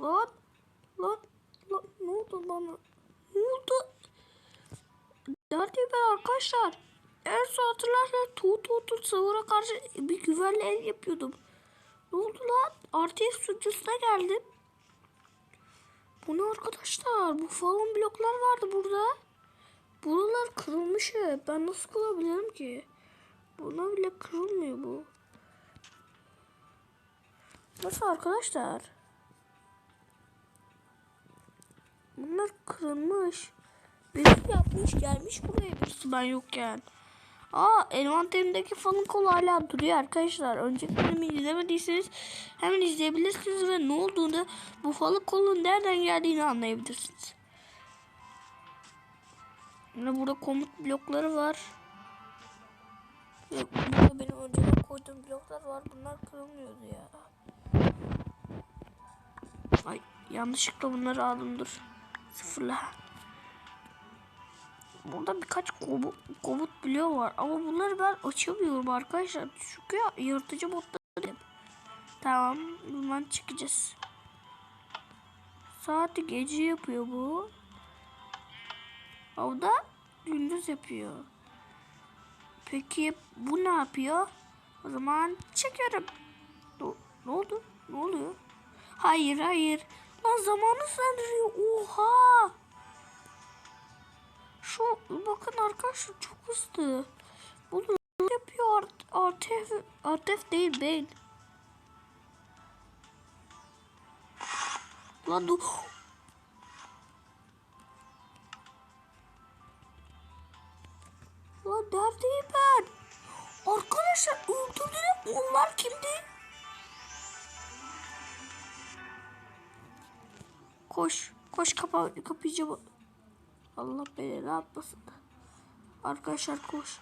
Lan. Lan. Lan. Ne oldu bana? Ne oldu? Neredeyim ben arkadaşlar? En son hatırlarsanız tuğ tuğ tuğ savura karşı bir güvenli el yapıyordum. Ne oldu lan? RTS sunucusuna geldim. Bu ne arkadaşlar? Bu falan bloklar vardı burada. Buralar kırılmış hep. Ben nasıl kırabilirim ki? Buna bile kırılmıyor bu. Nasıl arkadaşlar? Bunlar kırılmış. Birisi yapmış gelmiş buraya birisi ben yokken. Aa envanterimdeki falan kol hala duruyor arkadaşlar. Önceki bölümü izlemediyseniz hemen izleyebilirsiniz ve ne olduğunu bu falan kolun nereden geldiğini anlayabilirsiniz. Yine burada komut blokları var. Ve burada benim önceden koyduğum bloklar var. Bunlar kırılmıyordu ya. Ay yanlışlıkla bunları aldım dur. Sıfırla. Burada birkaç komut, komut bloğu var ama bunları ben açamıyorum arkadaşlar. Çünkü ya, yırtıcı modlarım. Tamam bundan çıkacağız. Saati gece yapıyor bu. O da gündüz yapıyor. Peki bu ne yapıyor? O zaman çekerim. Ne, ne oldu? Ne oluyor? Hayır hayır. Lan zamanı söndürüyor. Oha. Şu bakın arkadaşlar çok hızlı. Bunu yapıyor Art, Artef, Artef değil ben. Lan dur. Lan neredeyim ben? Arkadaşlar öldürdüler. Onlar kimdi? Koş. Koş kapa kapayacağım. Allah beni ne yapmasın. Arkadaşlar koş.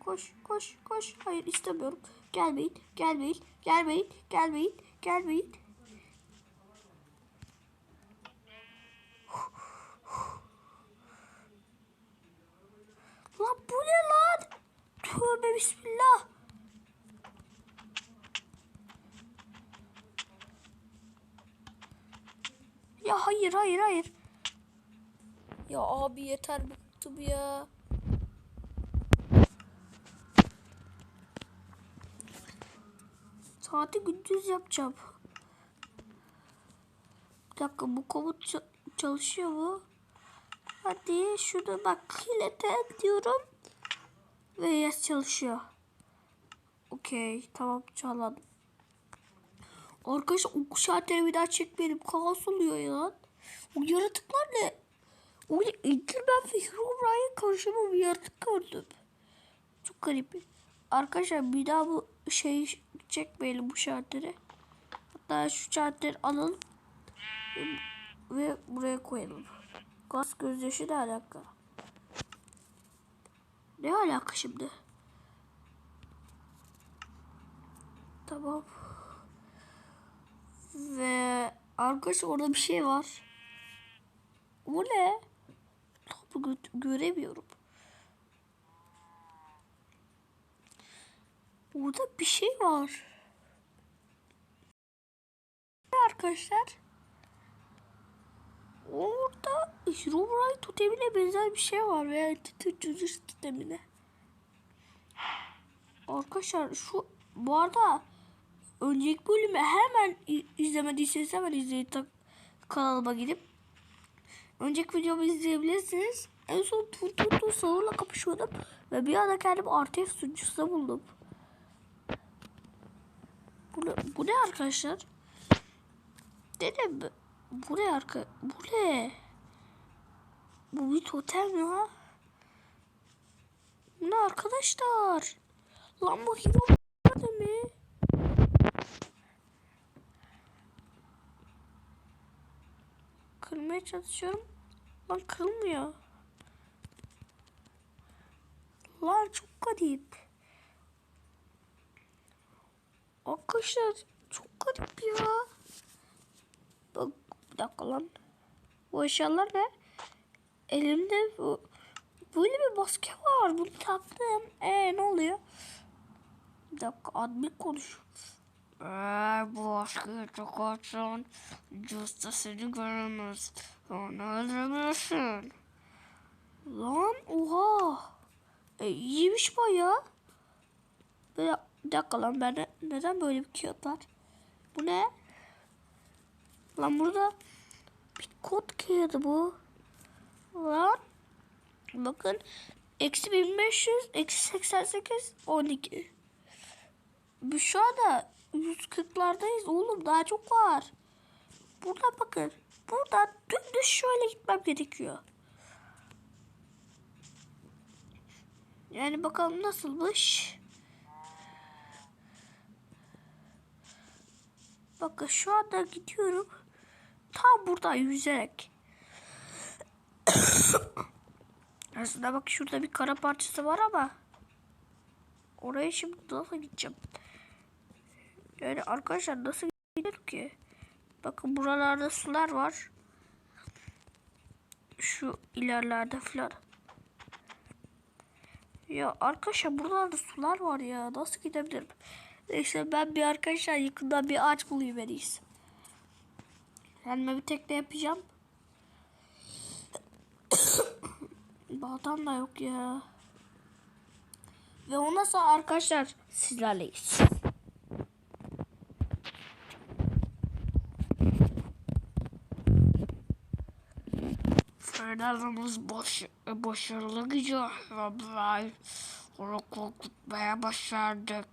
Koş koş koş. Hayır istemiyorum. Gelmeyin. Gelmeyin. Gelmeyin. Gelmeyin. Gelmeyin. Lan bu ne lan? Tövbe bismillah. Ya hayır hayır hayır. Ya abi yeter bıktım ya. Saati gündüz yapacağım. Bir dakika bu komut ça- çalışıyor mu? Hadi şunu bak hilete diyorum. Ve yes çalışıyor. Okey tamam çalalım. Arkadaşlar o şalteri bir daha çekmeyelim. Kaos oluyor ya. O yaratıklar ne? O Enderman ve Herobrine karşıma bir yaratık gördüm. Çok garip. Arkadaşlar bir daha bu şeyi çekmeyelim bu şalteri. Hatta şu şalteri alalım. Ve buraya koyalım. Gaz gözyaşı ne alaka? Ne alaka şimdi? Tamam. Ve arkadaşlar orada bir şey var. Bu ne? Topu gö- göremiyorum. Burada bir şey var. Arkadaşlar? Orada Herobrine totemine benzer bir şey var veya tütücü sistemine. Arkadaşlar şu bu arada önceki bölümü hemen izlemediyseniz hemen izleyin kanalıma gidip. Önceki videomu izleyebilirsiniz. En son tur tur tur savurla kapışıyordum. Ve bir anda kendimi RTS sunucusunda buldum. Bu ne, bu ne arkadaşlar? Dedim bu ne arka? Bu ne? Bu bir totem ya. Ne arkadaşlar? Lan bu Kırmaya çalışıyorum. Lan kırılmıyor. Lan çok garip. Arkadaşlar çok garip ya. Bak bir dakika lan. Bu eşyalar ne? Elimde bu böyle bir maske var. Bunu taktım. Ee ne oluyor? dakika admin konuş. Eğer bu aşkı çok açsan Justa seni göremez. Onu öldürebilirsin. Lan oha. E, iyiymiş bayağı. Böyle, bir dakika lan ben de- neden böyle bir kağıt var? Bu ne? Lan burada bir kod kağıdı bu. Lan. Bakın. Eksi 1500, eksi 88, 12. Biz şu anda 140'lardayız oğlum daha çok var. Burada bakın. Buradan dümdüz şöyle gitmem gerekiyor. Yani bakalım nasılmış. Bakın şu anda gidiyorum. Tam buradan yüzerek. Aslında bak şurada bir kara parçası var ama. Oraya şimdi nasıl gideceğim? Yani arkadaşlar nasıl gidelim ki? Bakın buralarda sular var. Şu ilerlerde falan. Ya arkadaşlar buralarda sular var ya. Nasıl gidebilirim? Neyse ben bir arkadaşlar yakında bir ağaç bulayım en iyisi. Kendime bir tekne yapacağım. Baltam da yok ya. Ve ondan sonra arkadaşlar sizlerleyiz. Fernando'muz baş, başarılı gidiyor. Ve onu korkutmaya başardık.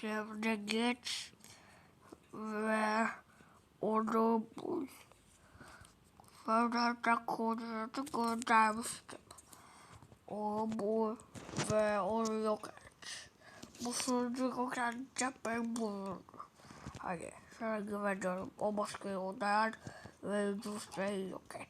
Şimdi git ve onu bul. Fernando konuyu göndermiştim. Onu bul ve onu yok et. Bu sürücü yok edecek ben bulurum. Hadi sana güveniyorum. O başkayı ondan ve Cüste'yi yok et.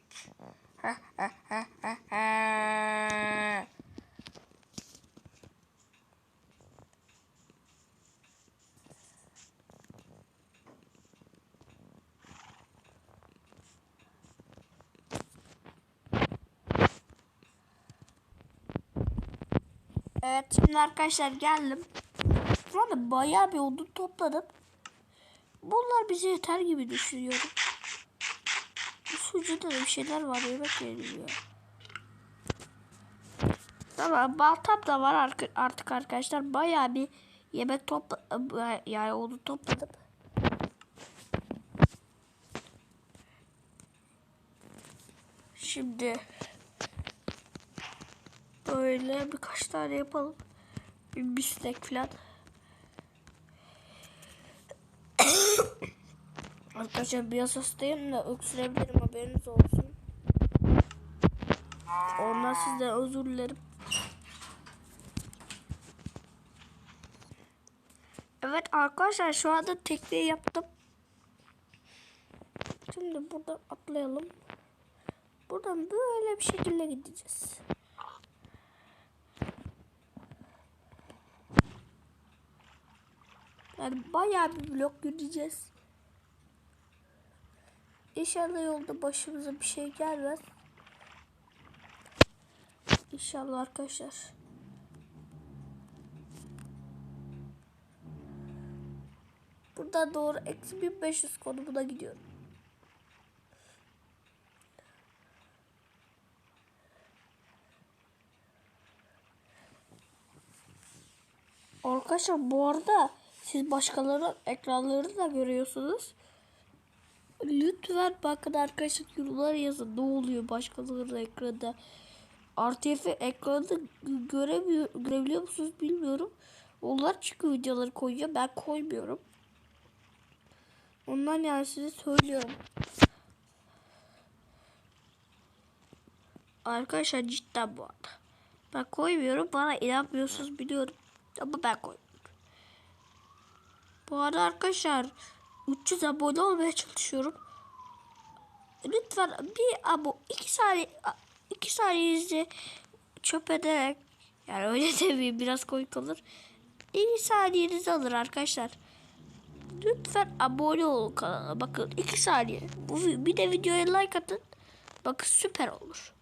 Evet şimdi arkadaşlar geldim. Şu anda bayağı bir odun topladım. Bunlar bize yeter gibi düşünüyorum. Bu sucuda da bir şeyler var yemek veriliyor. Tamam baltam da var artık arkadaşlar. Bayağı bir yemek topla yani odun topladım. Şimdi böyle birkaç tane yapalım. Bir bistek falan. Arkadaşlar biraz hastayım da öksürebilirim haberiniz olsun. Ondan sizden özür dilerim. Evet arkadaşlar şu anda tekneyi yaptım. Şimdi buradan atlayalım. Buradan böyle bir şekilde gideceğiz. Yani bayağı bir blok yürüyeceğiz. İnşallah yolda başımıza bir şey gelmez. İnşallah arkadaşlar. Buradan doğru eksi 1500 konumuna gidiyorum. Arkadaşlar bu arada siz başkalarının ekranlarını da görüyorsunuz. Lütfen bakın arkadaşlar yorumlar yazın. Ne oluyor başkalarının ekranda? RTF ekranda göremiyor, görebiliyor musunuz bilmiyorum. Onlar çıkıyor videoları koyuyor. Ben koymuyorum. Ondan yani size söylüyorum. Arkadaşlar cidden bu arada. Ben koymuyorum. Bana inanmıyorsunuz biliyorum. Ama ben koymuyorum. Bu arada arkadaşlar 300 abone olmaya çalışıyorum. Lütfen bir abo 2 saniye 2 saniyenizi çöp ederek yani öyle demeyeyim biraz komik olur. 2 saniyenizi alır arkadaşlar. Lütfen abone olun kanala. Bakın 2 saniye. Bu bir de videoya like atın. Bakın süper olur.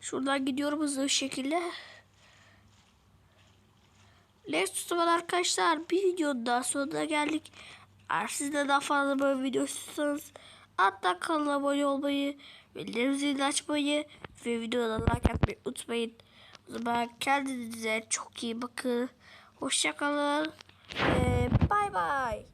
Şuradan gidiyorum hızlı bir şekilde. Zaman arkadaşlar bir videonun daha sonuna geldik. Eğer siz de daha fazla böyle video istiyorsanız hatta kanala abone olmayı, bildirim zilini açmayı ve videoda like atmayı unutmayın. O zaman kendinize çok iyi bakın. Hoşçakalın. Ve bay bay.